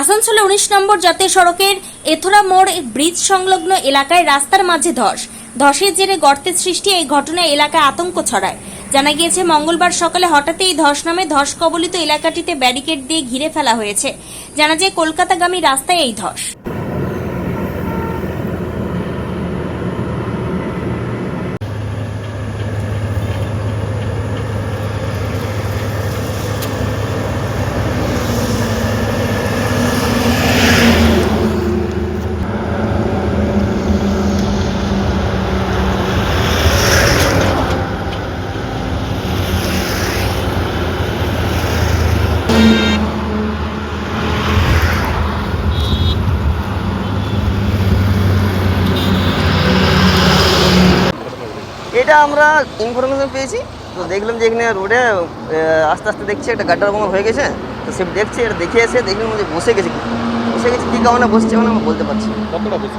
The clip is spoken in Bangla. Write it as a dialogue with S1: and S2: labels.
S1: আসানসোলে উনিশ নম্বর জাতীয় সড়কের এথোরা মোড় ব্রিজ সংলগ্ন এলাকায় রাস্তার মাঝে ধস। ধসের জেরে গর্তের সৃষ্টি এই ঘটনায় এলাকায় আতঙ্ক ছড়ায়। জানা গিয়েছে, মঙ্গলবার সকালে হঠাৎ এই ধস নামে ধস কবলিত এলাকাটিতে ব্যারিকেড দিয়ে ঘিরে ফেলা হয়েছে। জানা যায়, কলকাতাগামী রাস্তায় এই ধস।
S2: এটা আমরা ইনফরমেশন পেয়েছি। তো দেখলাম যে এখানে রোডে আস্তে আস্তে দেখছি একটা গাড্ডার মতো হয়ে গেছে। তো সে দেখছি, এটা দেখে এসে দেখলাম যে বসে গেছে বসে গেছে কী কারণে বসছে মানে আমরা বলতে পারছি
S3: কতটা বসে